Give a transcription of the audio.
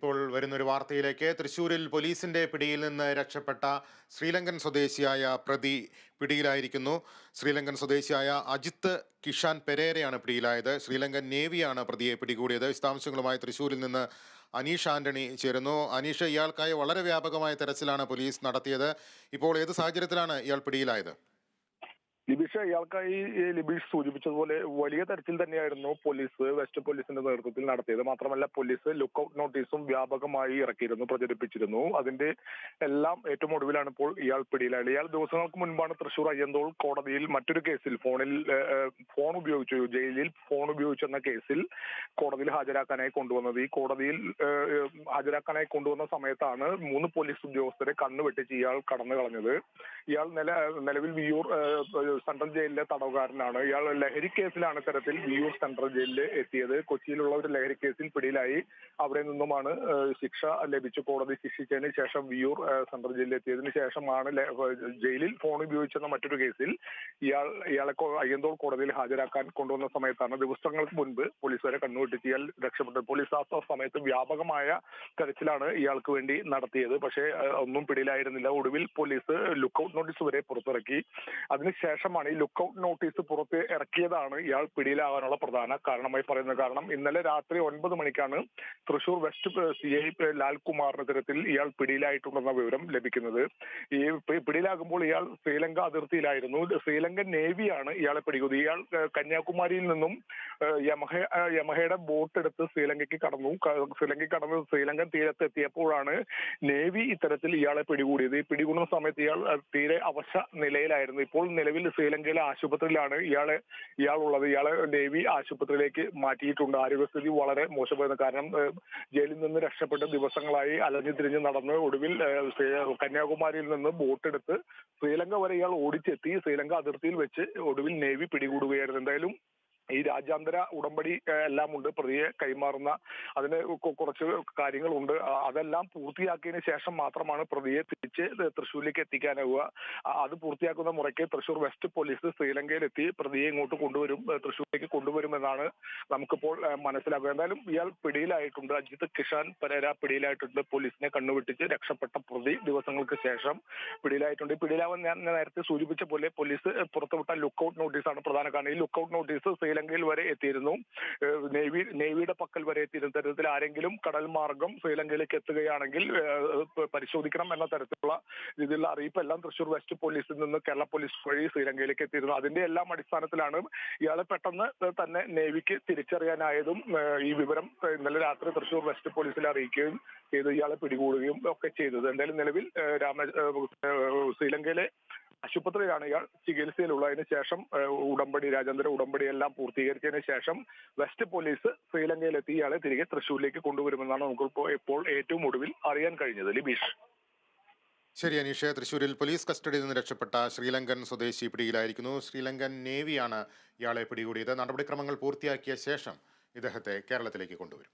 ഇപ്പോൾ വരുന്നൊരു വാർത്തയിലേക്ക്. തൃശൂരിൽ പോലീസിന്റെ പിടിയിൽ നിന്ന് രക്ഷപ്പെട്ട ശ്രീലങ്കൻ സ്വദേശിയായ പ്രതി പിടിയിലായിരിക്കുന്നു. ശ്രീലങ്കൻ സ്വദേശിയായ അജിത്ത് കിഷാൻ പെരേരയാണ് പിടിയിലായത്. ശ്രീലങ്കൻ നേവിയാണ് പ്രതിയെ പിടികൂടിയത്. വിശദാംശങ്ങളുമായി തൃശ്ശൂരിൽ നിന്ന് അനീഷ് ആന്റണി ചേരുന്നു. അനീഷ് ഇയാൾക്കായി വളരെ വ്യാപകമായ തെരച്ചിലാണ് പോലീസ് നടത്തിയത്. ഇപ്പോൾ ഏത് സാഹചര്യത്തിലാണ് ഇയാൾ പിടിയിലായത്? ലിബീഷ് ഇയാൾക്കായി ഈ ലിബീഷ് സൂചിപ്പിച്ചതുപോലെ വലിയ തരത്തിൽ തന്നെയായിരുന്നു പോലീസ് വെസ്റ്റ് പോലീസിന്റെ നേതൃത്വത്തിൽ നടത്തിയത്. മാത്രമല്ല പോലീസ് ലുക്കൌട്ട് നോട്ടീസും വ്യാപകമായി ഇറക്കിയിരുന്നു പ്രചരിപ്പിച്ചിരുന്നു. അതിന്റെ എല്ലാം ഏറ്റവും ഒടുവിലാണ് ഇപ്പോൾ ഇയാൾ പിടിയിലായത്. ഇയാൾ ദിവസങ്ങൾക്ക് മുൻപാണ് തൃശൂർ അയ്യന്തോൾ കോടതിയിൽ മറ്റൊരു കേസിൽ ഫോണിൽ ഫോൺ ഉപയോഗിച്ചു. ജയിലിൽ ഫോൺ ഉപയോഗിച്ചെന്ന കേസിൽ കോടതിയിൽ ഹാജരാക്കാനായി കൊണ്ടുവന്നത്. ഈ കോടതിയിൽ ഹാജരാക്കാനായി കൊണ്ടുവന്ന സമയത്താണ് മൂന്ന് പോലീസ് ഉദ്യോഗസ്ഥരെ കണ്ണു വെട്ടിച്ച് ഇയാൾ കടന്നു കളഞ്ഞത്. ഇയാൾ നില നിലവിൽ വിയൂർ സെൻട്രൽ ജയിലിലെ തടവുകാരനാണ്. ഇയാൾ ലഹരി കേസിലാണ് ഇത്തരത്തിൽ വിയൂർ സെൻട്രൽ ജയിലിൽ എത്തിയത്. കൊച്ചിയിലുള്ള ഒരു ലഹരി കേസിൽ പിടിയിലായി. അവിടെ നിന്നുമാണ് ശിക്ഷ ലഭിച്ചു. കോടതി ശിക്ഷിച്ചതിന് ശേഷം വിയൂർ സെൻട്രൽ ജയിലിൽ എത്തിയതിന് ശേഷമാണ് ജയിലിൽ ഫോൺ ഉപയോഗിച്ചെന്ന മറ്റൊരു കേസിൽ ഇയാൾ ഇയാളെ അയ്യന്തോൾ കോടതിയിൽ ഹാജരാക്കാൻ കൊണ്ടുവന്ന സമയത്താണ് ദിവസങ്ങൾക്ക് മുൻപ് പോലീസുകാരെ കണ്ണുവെട്ടിച്ച് ഇയാൾ രക്ഷപ്പെട്ടത്. പോലീസ് ആ സമയത്ത് വ്യാപകമായ തെരച്ചിലാണ് ഇയാൾക്ക് വേണ്ടി നടത്തിയത്. പക്ഷേ ഒന്നും പിടിയിലായിരുന്നില്ല. ഒടുവിൽ പോലീസ് ലുക്കൌട്ട് നോട്ടീസ് വരെ പുറത്തിറക്കി. അതിനുശേഷമാണ് ഈ ലുക്കൌട്ട് നോട്ടീസ് പുറത്ത് ഇറക്കിയതാണ് ഇയാൾ പിടിയിലാകാനുള്ള പ്രധാന കാരണമായി പറയുന്നത്. കാരണം ഇന്നലെ രാത്രി ഒൻപത് മണിക്കാണ് തൃശൂർ വെസ്റ്റ് സി ഐ ലാൽകുമാറിന്റെ തരത്തിൽ ഇയാൾ പിടിയിലായിട്ടുണ്ടെന്ന വിവരം ലഭിക്കുന്നത്. ഈ പിടിയിലാകുമ്പോൾ ഇയാൾ ശ്രീലങ്ക അതിർത്തിയിലായിരുന്നു. ശ്രീലങ്കൻ നേവിയാണ് ഇയാളെ പിടികൂടി ഇയാൾ കന്യാകുമാരിയിൽ നിന്നും യമഹ യമഹയുടെ ബോട്ട് എടുത്ത് ശ്രീലങ്കയ്ക്ക് കടന്നു. ശ്രീലങ്ക ശ്രീലങ്കയ്ക്ക് കടന്ന് ശ്രീലങ്കൻ തീരത്ത് എത്തിയപ്പോഴാണ് നേവി ഇത്തരത്തിൽ ഇയാളെ പിടികൂടിയത്. ഈ പിടികൂടുന്ന സമയത്ത് ഇയാൾ തീരെ അവശ നിലയിലായിരുന്നു. ഇപ്പോൾ നിലവിൽ ശ്രീലങ്കയിലെ ആശുപത്രിയിലാണ് ഇയാളെ ഇയാളുള്ളത്. ഇയാളെ നേവി ആശുപത്രിയിലേക്ക് മാറ്റിയിട്ടുണ്ട്. ആരോഗ്യസ്ഥിതി വളരെ മോശമായിരുന്നു. കാരണം ജയിലിൽ നിന്ന് രക്ഷപ്പെട്ട് ദിവസങ്ങളായി അലഞ്ഞു തിരിഞ്ഞ് നടന്ന് ഒടുവിൽ കന്യാകുമാരിയിൽ നിന്ന് ബോട്ടെടുത്ത് ശ്രീലങ്ക വരെ ഇയാൾ ഓടിച്ചെത്തി. ശ്രീലങ്ക അതിർത്തിയിൽ വെച്ച് ഒടുവിൽ നേവി പിടികൂടുകയായിരുന്നു. എന്തായാലും ഈ രാജ്യാന്തര ഉടമ്പടി എല്ലാം ഉണ്ട്. പ്രതിയെ കൈമാറുന്ന അതിന് കുറച്ച് കാര്യങ്ങളുണ്ട്. അതെല്ലാം പൂർത്തിയാക്കിയതിന് ശേഷം മാത്രമാണ് പ്രതിയെ തിരിച്ച് തൃശ്ശൂരിലേക്ക് എത്തിക്കാനാവുക. അത് പൂർത്തിയാക്കുന്ന മുറയ്ക്ക് തൃശ്ശൂർ വെസ്റ്റ് പോലീസ് ശ്രീലങ്കയിലെത്തി പ്രതിയെ ഇങ്ങോട്ട് കൊണ്ടുവരും തൃശ്ശൂരിലേക്ക് കൊണ്ടുവരുമെന്നാണ് നമുക്കിപ്പോൾ മനസ്സിലാക്കുക എന്തായാലും ഇയാൾ പിടിയിലായിട്ടുണ്ട്. അജിത് കിഷാൻ പരേര പിടിയിലായിട്ടുണ്ട്. പോലീസിനെ കണ്ണുവെട്ടിച്ച് രക്ഷപ്പെട്ട പ്രതി ദിവസങ്ങൾക്ക് ശേഷം പിടിയിലായിട്ടുണ്ട്. പിടിയിലാവാൻ ഞാൻ നേരത്തെ സൂചിപ്പിച്ച പോലെ പോലീസ് പുറത്തുവിട്ട ലുക്കൌട്ട് നോട്ടീസാണ് പ്രധാന കാരണം. ഈ ലുക്കൌട്ട് നോട്ടീസ് ശ്രീലങ്കയിൽ വരെ എത്തിയിരുന്നു. നേവി നേവിയുടെ പക്കൽ വരെ എത്തിയിരുന്ന. തരത്തിൽ ആരെങ്കിലും കടൽ മാർഗം ശ്രീലങ്കയിലേക്ക് എത്തുകയാണെങ്കിൽ പരിശോധിക്കണം എന്ന തരത്തിലുള്ള രീതിയിലുള്ള അറിയിപ്പെല്ലാം തൃശൂർ വെസ്റ്റ് പോലീസിൽ നിന്ന് കേരള പോലീസ് വഴി ശ്രീലങ്കയിലേക്ക് എത്തിയിരുന്നു. അതിന്റെ എല്ലാം അടിസ്ഥാനത്തിലാണ് ഇയാളെ പെട്ടെന്ന് തന്നെ നേവിക്ക് തിരിച്ചറിയാനായതും ഈ വിവരം ഇന്നലെ രാത്രി തൃശൂർ വെസ്റ്റ് പോലീസിൽ അറിയിക്കുകയും ചെയ്ത് ഇയാളെ പിടികൂടുകയും ഒക്കെ ചെയ്തത്. എന്തായാലും നിലവിൽ രാമ ശ്രീലങ്കയിലെ ആശുപത്രിയിലാണ് ഇയാൾ ചികിത്സയിലുള്ളതിന് ശേഷം ഉടമ്പടി രാജ്യാന്തര ഉടമ്പടി എല്ലാം പൂർത്തീകരിച്ചതിന് ശേഷം വെസ്റ്റ് പോലീസ് ശ്രീലങ്കയിലെത്തി ഇയാളെ തിരികെ തൃശ്ശൂരിലേക്ക് കൊണ്ടുവരുമെന്നാണ് നമുക്ക് ഇപ്പോൾ ഏറ്റവും ഒടുവിൽ അറിയാൻ കഴിഞ്ഞത്. ലിബീഷ്. ശരി അനീഷ്. തൃശൂരിൽ പോലീസ് കസ്റ്റഡിയിൽ നിന്ന് രക്ഷപ്പെട്ട ശ്രീലങ്കൻ സ്വദേശി പിടിയിലായിരിക്കുന്നു. ശ്രീലങ്കൻ നേവിയാണ് ഇയാളെ പിടികൂടിയത്. നടപടിക്രമങ്ങൾ പൂർത്തിയാക്കിയ ശേഷം ഇദ്ദേഹത്തെ കേരളത്തിലേക്ക് കൊണ്ടുവരും.